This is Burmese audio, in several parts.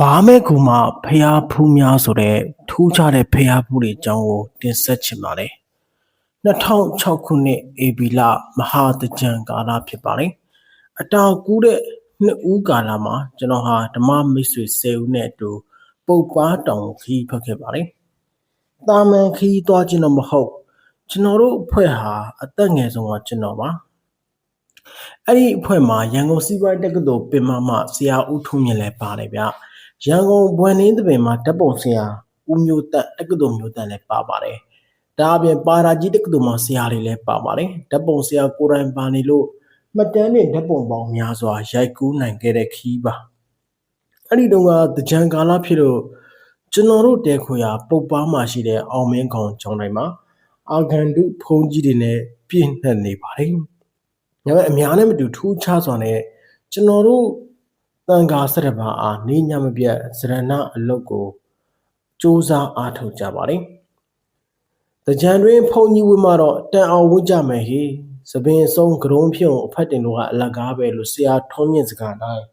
ဘာမဲ့ကူမှာဖျားဖူးများဆိုတဲ့ထူးခြားတဲ့ဖျားဖူးတွေအကြောင်းကိုတင်ဆက်ချင်ပါတယ်2006ခုနှစ်ဧပြီလမဟာတကြံကာလဖြစ်ပါတယ်အတောင်ကူးတဲ့နှစ်ဦးကာလမှာကျွန်တော်ဟာဓမ္မမိတ်ဆွေ10ဦးနဲ့အတူပုတ်ပါတောင်ခီးဖက်ခဲ့ပါတယ်တာမန်ခီးသွားခြင်းတော့မဟုတ်ကျွန်တော်တို့အဖွဲ့ဟာအသက်ငယ်ဆုံးကကျွန်တော်ပါအဲ့ဒီအဖွဲ့မှာရန်ကုန်စီးပွားရေးတက္ကသိုလ်ပင်မမဆရာဦးထုံးမြင့်လည်းပါတယ်ဗျ ရန်ကုန်ဘွယ်နင်းတပင်မှာဓာတ်ပုံဆရာဦးမျိုးတက်တက္ကသိုလ်မျိုးတက်လည်းပါပါတယ်ဒါအပြင်ပါရာကြီးတက္ကသိုလ်မှာဆရာတွေလည်းပါပါတယ်ဓာတ်ပုံဆရာကိုရိုင်းပါနေလို့မှတ်တမ်းနဲ့ဓာတ်ပုံပေါင်းများစွာရိုက်ကူးနိုင်ခဲ့တဲ့ခီးပါအဲ့ဒီတုန်းကတကြံကာလဖြစ်လို့ကျွန်တော်တို့တဲခွေရပုတ်ပါမှာရှိတဲ့အောင်မင်းကောင်ကျောင်းတိုင်းမှာအာဂန္တုဖုန်ကြီးတွေနဲ့ပြည့်နှက်နေပါတယ်။ဒါပေမဲ့အများနဲ့မတူထူးခြားစွာနဲ့ကျွန်တော်တို့ တန်ခါ၁၁ပါးအားနေညမပြတ်စရဏအလုတ်ကိုစူးစမ်းအားထုတ်ကြပါလေ။တကြံတွင်ဖုန်ကြီးဝင်းမှာတော့တန်အောင်ဝတ်ကြမယ်ဟိ။သပင်ဆုံးကရုံးဖြုံအဖက်တင်တို့ကအလကားပဲလို့ဆရာထုံးမြင့်စကားတိုင်း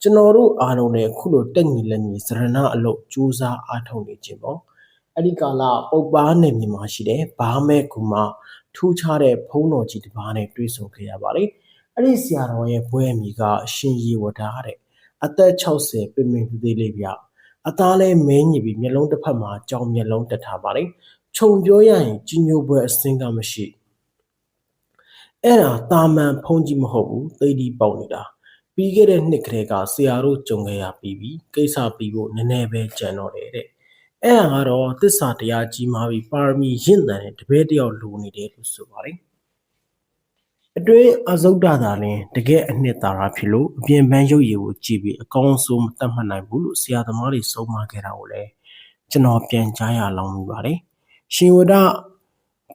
ကျွန်တော်တို့အားလုံးလည်းခုလိုတက်ညီလက်ညီစရဏအလုတ်စူးစမ်းအားထုတ်နေခြင်းပေါ့။အဲ့ဒီကာလပုပ်ပါနယ်မြေမှာရှိတဲ့ဘာမဲကူမှာထူးခြားတဲ့ဘုန်းတော်ကြီးတစ်ပါးနဲ့တွေ့ဆုံခဲ့ရပါလေ။အဲ့ဒီဆရာတော်ရဲ့ဘွဲအမိကရှင်ရီဝဒါတဲ့ အသက်60ပင်ပင်သေးသေးလေးဗျ။အသားလဲမင်းညီပြီးမျက်လုံးတစ်ဖက်မှာကြောင်မျက်လုံးတက်ထားပါတယ်။ခြုံပြောရရင်ကြီးညိုပွဲအစင်းကမရှိ။အဲ့ဒါတာမန်ဖုံးကြီးမဟုတ်ဘူးသိတိပေါက်နေတာ။ပြီးခဲ့တဲ့နှစ်ကလေးကဆရာတို့ကြုံခဲ့ရပြီးပြီကိစ္စပြီးဖို့နည်းနည်းပဲကြံတော့တယ်တဲ့အဲ့ဒါကတော့သစ္စာတရားကြီးမားပြီးပါရမီရင့်တန်တဲ့တပည့်တယောက်လိုနေတယ်လို့ဆိုပါတယ် အတွင်းအဇုဒ္ဒသာလင်တကယ်အနှစ်သာရဖြစ်လို့အပြင်ပန်းရုပ်ရည်ကိုကြည့်ပြီးအကောင်းဆုံးမတတ်မှတ်နိုင်ဘူးလို့ဆရာသမားတွေဆုံးမခဲ့တာကိုလည်းကျွန်တော်ပြန်ကြားရလောင်းမိပါတယ်ရှင်ဝဒ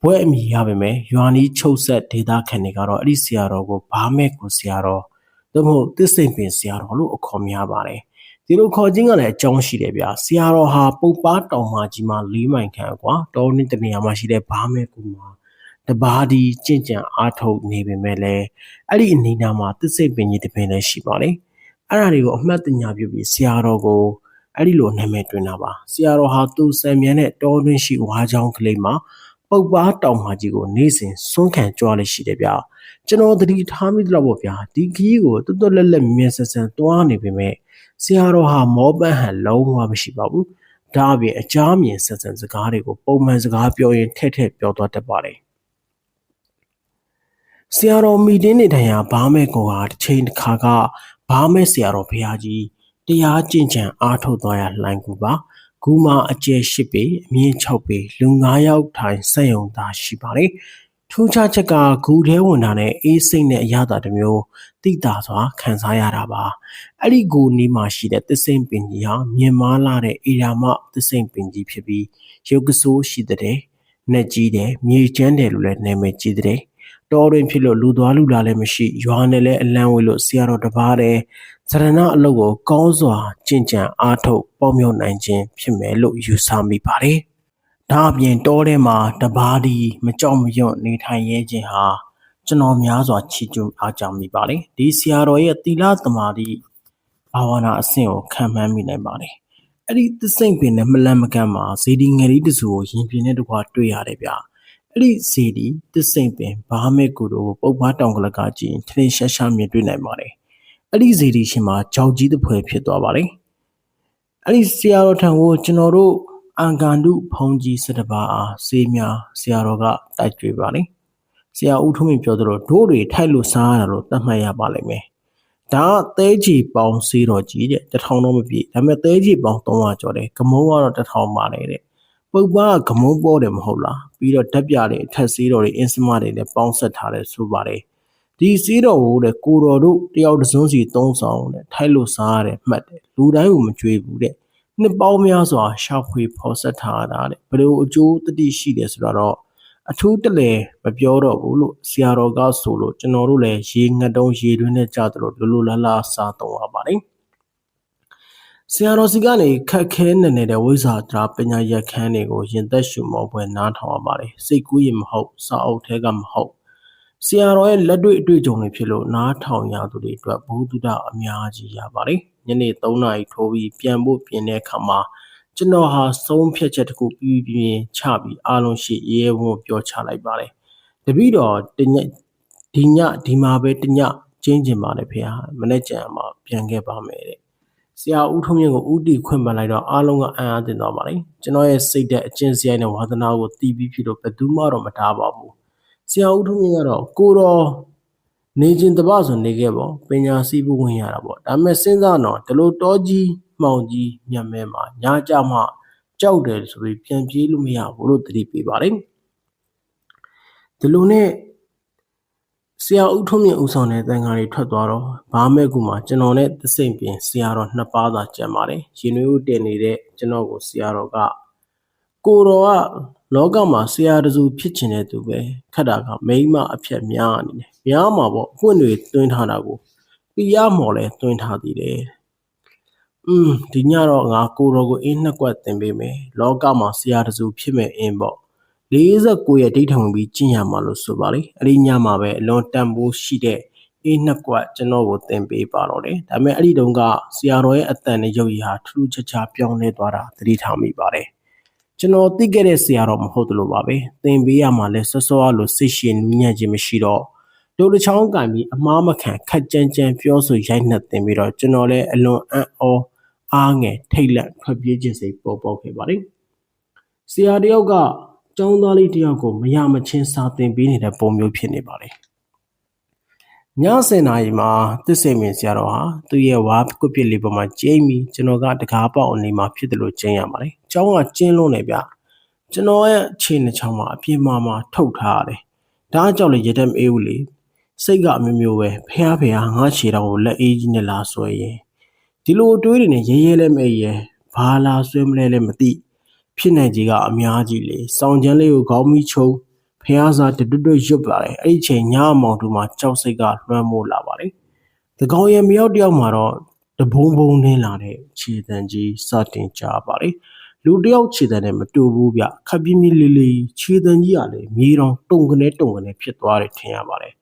ဘွဲ့အမိရပါမယ်ရွာနီးချုပ်ဆက်ဒေတာခံတွေကတော့အဲ့ဒီဆရာတော်ကိုဘာမဲ့ကိုဆရာတော်သို့မဟုတ်သစ္စိန်ပင်ဆရာတော်လို့အခေါ်များပါတယ်ဒီလိုခေါ်ခြင်းကလည်းအကြောင်းရှိတယ်ဗျာဆရာတော်ဟာပုပ်ပါတောင်မကြီးမှာ၄မိုင်ခန့်ကွာတောင်းနေတဲ့နေရာမှာရှိတဲ့ဘာမဲကူမှာ တဘာဒီကြင့်ကြံအားထုတ်နေပေမဲ့လည်းအဲ့ဒီအနေနာမှာသစ္စိတ်ပင်ကြီးတစ်ပင်လည်းရှိပါလေအဲ့ဒါတွေကိုအမှတ်တညာပြုပြီးဆရာတော်ကိုအဲ့ဒီလိုနာမည်တွင်တာပါဆရာတော်ဟာသူဆံမြန်းတဲ့တောတွင်းရှိဝါချောင်းကလေးမှာပုပ်ပါတောင်မကြီးကိုနေ့စဉ်စွန့်ခံကြွားလေးရှိတယ်ဗျာကျွန်တော်တတိထားမိတော့ပေါ့ဗျာဒီခီးကိုတွတ်တွတ်လက်လက်မြင်ဆန်ဆန်တွားနေပေမဲ့ဆရာတော်ဟာမောပန်းဟန်လုံးဝမရှိပါဘူးဒါအပြင်အကြမ်းမြင်ဆက်ဆံစကားတွေကိုပုံမှန်စကားပြောရင်ထက်ထက်ပြောသွားတတ်ပါတယ် ဆရာတော်မီတင်းနေတိုင်ဟာဘာမဲ့ကိုဟာတစ်ချိန်တစ်ခါကဘာမဲ့ဆရာတော်ဘုရားကြီးတရားကျင့်ကြံအားထုတ်သွားရလှိုင်းကူပါဂူမာအကျယ်၈ပေအမြင့်6ပေလူ9ယောက်ထိုင်စက်ယုံသားရှိပါတယ်ထူးခြားချက်ကဂူထဲဝင်တာနဲ့အေးစိတ်နဲ့အရသာတစ်မျိုးတိတာစွာခံစားရတာပါအဲ့ဒီဂူနီးမှာရှိတဲ့သစ်စိမ်ပင်ကြီးဟာမြင်မာလာတဲ့အေရာမသစ်စိမ်ပင်ကြီးဖြစ်ပြီးရုပ်ကဆိုးရှိတဲ့နှက်ကြီးတယ်မြေကျန်းတယ်လို့လည်းနာမည်ကြီးတဲ့ တောတွင်ဖြစ်လို့လူသွားလူလာလည်းမရှိရွာနဲ့လည်းအလံဝေလို့ဆရာတော်တပါးတဲ့ဇရဏအလုပ်ကိုကောင်းစွာကျင့်ကြံအားထုတ်ပေါမြောက်နိုင်ခြင်းဖြစ်မယ်လို့ယူဆမိပါတယ်ဒါအပြင်တောထဲမှာတပါးဒီမကြောက်မရွံ့နေထိုင်ရဲခြင်းဟာကျွန်တော်များစွာချီးကျူးအားကြမိပါတယ်ဒီဆရာတော်ရဲ့သီလသမာဓိဘာဝနာအဆင့်ကိုခံမှန်းမိနိုင်ပါတယ်အဲ့ဒီသစိမ့်ပင်နဲ့မလန့်မကန့်မှာဇေဒီငယ်လေးတစုကိုရင်ပြင်းတဲ့တကွာတွေ့ရတယ်ဗျ အဲ့ဒီဇေဒီသစိမ့်ပင်ဘာမဲ့ကူတို့ပုပ်ပါတောင်ကလကကြည့်ထင်းရှားရှားမြင်တွေ့နိုင်ပါတယ်အဲ့ဒီဇေဒီရှင်မှာကြောက်ကြီးတစ်ဖွဲဖြစ်သွားပါတယ်အဲ့ဒီဆရာတော်ထံကိုကျွန်တော်တို့အင်္ဂန္တုဘုံကြီး၁၁ပါးအားစေးများဆရာတော်ကတိုက်ကြွေပါလေဆရာဦးထုံးမြင့်ပြောသလိုဒိုးတွေထိုက်လို့စားရတာလို့သတ်မှတ်ရပါလိမ့်မယ်ဒါကသဲကြီးပေါင်းစေးတော်ကြီးတဲ့တထောင်တော့မပြည့်ဒါပေမဲ့သဲကြီးပေါင်း300ကျော်တယ်ဂမုံကတော့တထောင်ပါလေတဲ့ ပုပ်ပါကဂမုံပေါ်တယ်မဟုတ်လားပြီးတော့ဓာတ်ပြတွေအထက်စေးတော်တွေအင်းစမတွေနဲ့ပေါင်းဆက်ထားတယ်ဆိုပါတယ်ဒီစေးတော်ကိုတဲ့ကိုတော်တို့တယောက်တစ်စုံစီသုံးဆောင်တဲ့ထိုက်လို့စားရတယ်မှတ်တယ်လူတိုင်းကိုမကြွေဘူးတဲ့နှစ်ပေါင်းများစွာရှာဖွေဖော်ဆက်ထားတာတဲ့ဘယ်လိုအကျိုးတတိရှိတယ်ဆိုတော့အထူးတလဲမပြောတော့ဘူးလို့ဆရာတော်ကဆိုလို့ကျွန်တော်တို့လည်းရေငတ်တုံးရေတွင်းနဲ့ကြသလိုလိုလိုလားလားစားတော့ရပါတယ် ဆရာတော်စီကနေခက်ခဲနေနေတဲ့ဝိဇာတရာပညာရက်ခန်းတွေကိုရင်သက်ရှုမောပွဲနားထောင်ရပါတယ်စိတ်ကူးရင်မဟုတ်စာအုပ်ထဲကမဟုတ်ဆရာတော်ရဲ့လက်တွေ့အတွေ့အကြုံတွေဖြစ်လို့နားထောင်ရသူတွေအတွက်ဘုဒ္ဓတာအများကြီးရပါတယ်ညနေ3နာရီထိုးပြီးပြန်ဖို့ပြင်တဲ့အခါမှာကျွန်တော်ဟာဆုံးဖြတ်ချက်တစ်ခုပြီးပြီးပြင်းချပြီးအားလုံးရှိရဲရဲဝံ့ဝံ့ပြောချလိုက်ပါတယ်တပည့်တော်တညဒီညဒီမှာပဲတညကျင်းကျင်ပါတယ်ဖေဟာမနေ့ကျန်မှာပြန်ခဲ့ပါမယ်တဲ့ ဆရာဦးထုံးမြင့်ကိုဥတီခွင့်ပန်လိုက်တော့အားလုံးကအံ့အားသင့်သွားပါတယ်ကျွန်တော်ရဲ့စိတ်သက်အကျင့်စရိုက်နဲ့ဝါသနာကိုတီးပြီးဖြစ်လို့ဘယ်သူမှတော့မထားပါဘူးဆရာဦးထုံးမြင့်ကတော့ကိုတော်နေခြင်းတပဆိုနေခဲ့ပေါ့ပညာစီးဖို့ဝင်ရတာပေါ့ဒါပေမဲ့စဉ်းစားတော့ဒီလိုတောကြီးမှောင်ကြီးညံမဲမှာညာကြမှကြောက်တယ်ဆိုပြီးပြန်ပြေးလို့မရဘူးလို့သတိပေးပါတယ်ဒီလိုနဲ့ ဆရာဦးထုံးမြင့်ဦးဆောင်တဲ့တန်ခါးတွေထွက်သွားတော့ဘာမဲ့ကူမှာကျွန်တော်နဲ့သစိမ်ပြင်ဆရာတော်နှစ်ပါးသာကြံပါတယ်ရင်နွေးဦးတင်နေတဲ့ကျွန်တော်ကိုဆရာတော်ကကိုတော်ကလောကမှာဆရာတစုဖြစ်ချင်တဲ့သူပဲခက်တာကမိန်းမအဖြတ်များနေတယ်များမှာပေါ့အကွင့်တွေတွင်းထားတာကိုပြရမော်လဲတွင်းထားသေးတယ်อืมဒီညတော့ငါကိုတော်ကိုအင်းနှစ်ကွက်တင်ပေးမယ်လောကမှာဆရာတစုဖြစ်မဲ့အင်းပေါ့ 49ရဲ့ဒိဋ္ဌံဝင်ပြီးကျင့်ရမှာလို့ဆိုပါလေအဲ့ဒီညမှာပဲအလွန်တန်ဖိုးရှိတဲ့အေးနှစ်ကွက်ကျွန်တော်ကိုသင်ပေးပါတော့တယ်ဒါပေမဲ့အဲ့ဒီတုန်းကဆရာတော်ရဲ့အတန်နဲ့ရုပ်ရည်ဟာထူးထူးခြားခြားပြောင်းလဲသွားတာသတိထားမိပါတယ်ကျွန်တော်သိခဲ့တဲ့ဆရာတော်မဟုတ်သလိုပါပဲသင်ပေးရမှာလဲစောစောအလိုစိတ်ရှင်နူးညံ့ခြင်းမရှိတော့ဒုတစ်ချောင်းကန်ပြီးအမားမခံခက်ကြမ်းကြမ်းပြောဆိုရိုက်နှက်တင်ပြီးတော့ကျွန်တော်လည်းအလွန်အံ့ဩအားငယ်ထိတ်လန့်ထွက်ပြေးခြင်းစိတ်ပေါ်ပေါက်ခဲ့ပါတယ်ဆရာတယောက်က ကျောင်းသားလေးတယောက်ကိုမရမချင်းစာသင်ပေးနေတဲ့ပုံမျိုးဖြစ်နေပါတယ်ည7နာရီမှာသစ္စေမင်းဆရာတော်ဟာသူ့ရဲ့ဝါကွပစ်လေးပေါ်မှာကျင်းပြီးကျွန်တော်ကတကားပေါက်အနေမှာဖြစ်တယ်လို့ကျင်းရပါတယ်။ကျောင်းကကျင်းလုံးနေဗျ။ကျွန်တော်ရဲ့ခြေနှချောင်းမှာအပြင်းမှာမှာထုတ်ထားရတယ်။ဒါကြောင့်လေရတဲ့မအေးဘူးလေ။စိတ်ကအမျိုးမျိုးပဲဖះဖះငါခြေတော်ကိုလက်အေးကြီးနဲ့လာဆွဲရင်ဒီလိုတွေးနေရဲရဲလဲမဲရဲဘာလာဆွဲမလဲလဲမသိ ဖြစ်နိုင်ကြီးကအများကြီးလေ။စောင်းချမ်းလေးကိုခေါင်းမီချုံဖះစားတွတ်တွတ်ရွတ်ပါတယ်အဲ့ဒီချိန်ညအမောင်တို့မှာကြောက်စိတ်ကလွှမ်းမိုးလာပါတယ်။ဒီကောင်ရဲ့မြောက်တယောက်မှာတော့တဘုံဘုံနှင်းလာတဲ့ခြေတံကြီးစတင်ကြပါတယ်။လူတယောက်ခြေတံနဲ့မတူဘူးဗျခပ်ပြင်းပြင်းလေးလေးခြေတံကြီးကလည်းမြေတော်တုံကနေတုံကနေဖြစ်သွားတယ်ထင်ရပါတယ်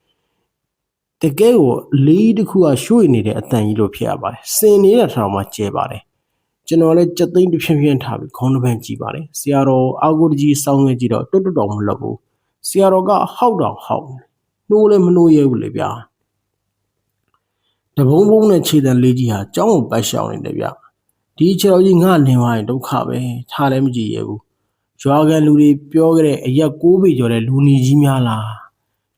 ။တကယ်ကိုလေးတစ်ခုကရွှေ့နေတဲ့အတန်ကြီးလို့ဖြစ်ရပါတယ်။စင်နေတဲ့ထောင်မှာကျဲပါတယ်။ ကျွန်တော်လည်းကြက်သိန်းတစ်ဖြင်းဖြင်းထားပြီးခေါင်းတစ်ပန်းကြည့်ပါတယ်။ဆရာတော်အာကိုတကြီးစောင်းငယ်ကြည့်တော့တွတ်တွတ်တော်မလုပ်ဘူး။ဆရာတော်ကဟောက်တော့ဟောက်နှိုးလည်းမနှိုးရဲဘူးလေဗျာတဘုံဘုံနဲ့ခြေတံလေးကြီးဟာကြောင်းကိုပတ်ရှောင်နေတယ်ဗျဒီခြေတော်ကြီးငါလင်သွားရင်ဒုက္ခပဲထားလည်းမကြည့်ရဘူးရွာကန်လူတွေပြောကြတဲ့အရက်ကိုးပေကျော်တဲ့လူနီကြီးများလား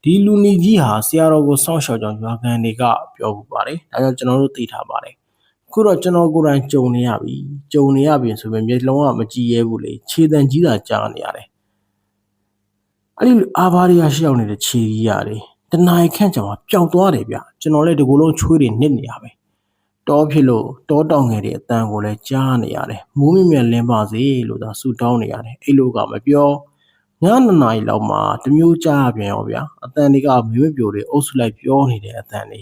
ဒီလူနီကြီးဟာဆရာတော်ကိုစောင့်ရှောက်ကြောင်းရွာကန်တွေကပြောပူပါတယ်ဒါကြောင့်ကျွန်တော်တို့သိထားပါတယ် ခုတော့ကျွန်တော်ကိုယ်တိုင်ကြုံနေရပြီကြုံနေရပြီဆိုပေမဲ့မျက်လုံးကမကြည့်ရဲဘူးလေခြေတံကြီးသာကြားနေရတယ်အဲ့ဒီအာဘာရီယာရှိအောင်နေတဲ့ခြေကြီးရတယ်တနားခန့်ကြောင်ပျောက်သွားတယ်ဗျကျွန်တော်လည်းဒီကိုယ်လုံးချွေးတွေနစ်နေရပဲတောဖြစ်လို့တောတောင်ငယ်တွေအတန်ကိုလည်းကြားနေရတယ်မိုးမြမြလင်းပါစေလို့သာဆူတောင်းနေရတယ်အဲ့လိုကမပြောညနေနာရီလောက်မှာတမျိုးကြားပြန်ရောဗျာအတန်တွေကမွေးပြိုတွေအုပ်စုလိုက်ပြောနေတဲ့အတန်တွေ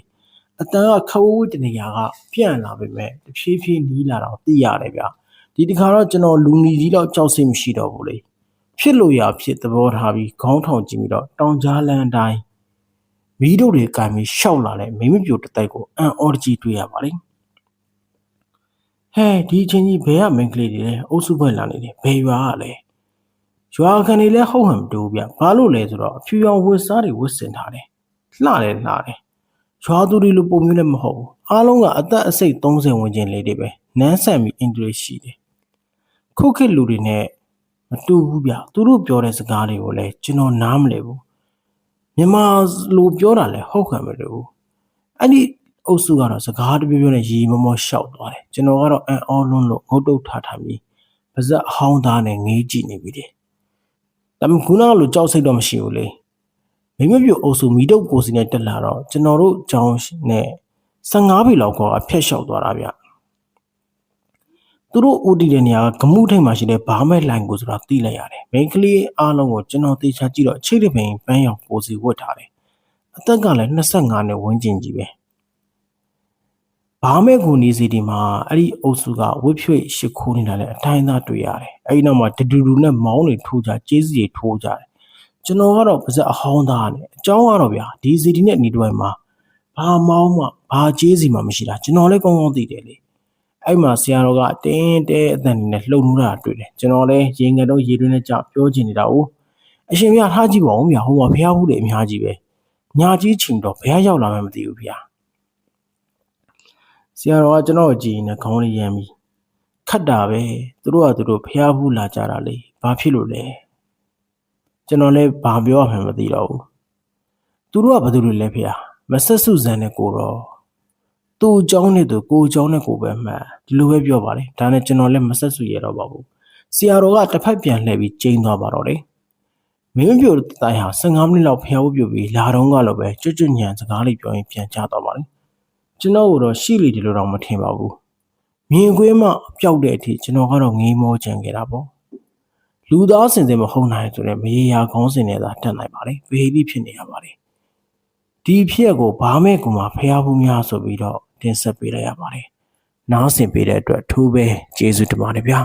အတန်ကခဝဝတနေရာကပြန့်လာပေမဲ့တဖြည်းဖြည်းနီးလာတော့သိရတယ်ဗျဒီတခါတော့ကျွန်တော်လူနီကြီးတော့ကြောက်စိတ်မရှိတော့ဘူးလေဖြစ်လို့ရဖြစ်သဘောထားပြီးခေါင်းထောင်ကြည့်ပြီးတော့တောင်ကြားလန်းအတိုင်းမီးတို့တွေကင်ပြီးရှောက်လာတဲ့မိမပြိုတတိုက်ကိုအန်အော်ကြီးတွေ့ရပါလိမ့်ဟဲဒီအချင်းကြီးဘယ်ကမင်းကလေးတွေလဲအုပ်စုဖွဲ့လာနေတယ်ဘယ်ရွာကလဲရွာခံတွေလည်းဟုတ်ဟန်မတူဗျဘာလို့လဲဆိုတော့အဖြူရောင်ဝတ်စားတွေဝတ်ဆင်ထားတယ်လှတယ်လှတယ် ရွာသူတွေလိုပုံမျိုးလည်းမဟုတ်ဘူးအားလုံးကအသက်အစိတ်30ဝန်းကျင်လေးတွေပဲနန်းဆန်ပြီးအင်္ဂလိပ်ရှိတယ်ခုခေတ်လူတွေနဲ့မတူဘူးဗျသူတို့ပြောတဲ့စကားတွေကိုလည်းကျွန်တော်နားမလည်ဘူးမြန်မာလိုပြောတာလည်းဟုတ်ခံမလို့ဘူးအဲ့ဒီအုပ်စုကတော့စကားတပြပြနဲ့ရီမမောရှောက်သွားတယ်ကျွန်တော်ကတော့အန်အောလွန်းလို့ငုတ်တုတ်ထားထားပြီးပါဇက်အဟောင်းသားနဲ့ငေးကြည့်နေပြီတယ်ဒါပေမဲ့ခုနကလိုကြောက်စိတ်တော့မရှိဘူးလေ မိမပြိုအုပ်စုမိတုပ်ကိုစီနဲ့တက်လာတော့ကျွန်တော်တို့ကြောင်းနဲ့15ပြီလောက်ကအဖျက်လျှောက်သွားတာဗျသူတို့ဦးတည်တဲ့နေရာကဂမှုထိတ်မှာရှိတဲ့ဘာမဲ့လိုင်ကိုဆိုတာသိလိုက်ရတယ်။မိန်းကလေးအားလုံးကိုကျွန်တော်သေချာကြည့်တော့ချိတ်တပင်ပန်းရောင်ပိုစီဝတ်ထားတယ်။အသက်ကလည်း25နဲ့ဝန်းကျင်ကြီးပဲ။ဘာမဲ့ကိုနေစီဒီမှာအဲ့ဒီအုပ်စုကဝစ်ဖြွေရှစ်ခိုးနေတာလည်းအတိုင်းသားတွေ့ရတယ်။အဲ့ဒီနောက်မှာဒူဒူနဲ့မောင်းတွေထိုးကြကျေးစီတွေထိုးကြတယ် ကျွန်တော်ကတော့ပါဇက်အဟောင်းသားနဲ့အကြောင်းကတော့ဗျာဒီစီတီနဲ့နေတွဲမှာဘာမောင်းမှဘာကျေးစီမှမရှိတာကျွန်တော်လည်းကောင်းကောင်းသိတယ်လေအဲ့မှာဆရာတော်ကတင်းတဲအတန်နဲ့လှုပ်နှူးတာတွေ့တယ်ကျွန်တော်လည်းရေငယ်တော့ရေတွင်းနဲ့ကြပြောချင်နေတာ哦အရှင်မြထားကြည့်ပါဦးမြဟိုမှာဖះဘူးလေအများကြီးပဲညာကြီးချင်တော့ဘယ်ရောက်လာမှမသိဘူးဗျာဆရာတော်ကကျွန်တော်ကြည်နေခေါင်းလေးရမ်းပြီးခတ်တာပဲသူတို့ကသူတို့ဖះဘူးလာကြတာလေဘာဖြစ်လို့လဲ ကျွန်တော်လည်းဘာပြောရမှန်းမသိတော့ဘူးသူတို့ကဘာလို့လဲဖေမဆက်စုဇန်နဲ့ကိုတော့သူ့အကြောင်းနဲ့သူကိုအကြောင်းနဲ့ကိုပဲမှန်ဒီလိုပဲပြောပါလေဒါနဲ့ကျွန်တော်လည်းမဆက်စုရတော့ပါဘူးဆရာတော်ကတစ်ဖက်ပြန်လှည့်ပြီးကျင်းသွားပါတော့တယ်မင်းပြိုတိုင်ဟာ15မိနစ်လောက်ဖျားဖို့ပြုတ်ပြီးလာတော့ကလည်းပဲကျွတ်ကျွတ်ညံစကားလေးပြောရင်ပြန်ချသွားပါလေကျွန်တော်ကတော့ရှိလီဒီလိုတော့မထင်ပါဘူးမြင်ကွင်းမှပျောက်တဲ့အထိကျွန်တော်ကတော့ငေးမောကြံခဲ့တာပေါ့ လူသားစင်စင်မဟုတ်နိုင်ဆိုတော့မရေရာခေါင်းစင်နဲ့သာတက်နိုင်ပါလေဗေလိဖြစ်နေရပါလေဒီဖြစ်ရက်ကိုဘာမဲ့ကူမှာဖျားဘူးများဆိုပြီးတော့တင်ဆက်ပေးလိုက်ရပါတယ်နားဆင်ပေးတဲ့အတွက်ထိုးပဲကျေးဇူးတင်ပါတယ်ဗျာ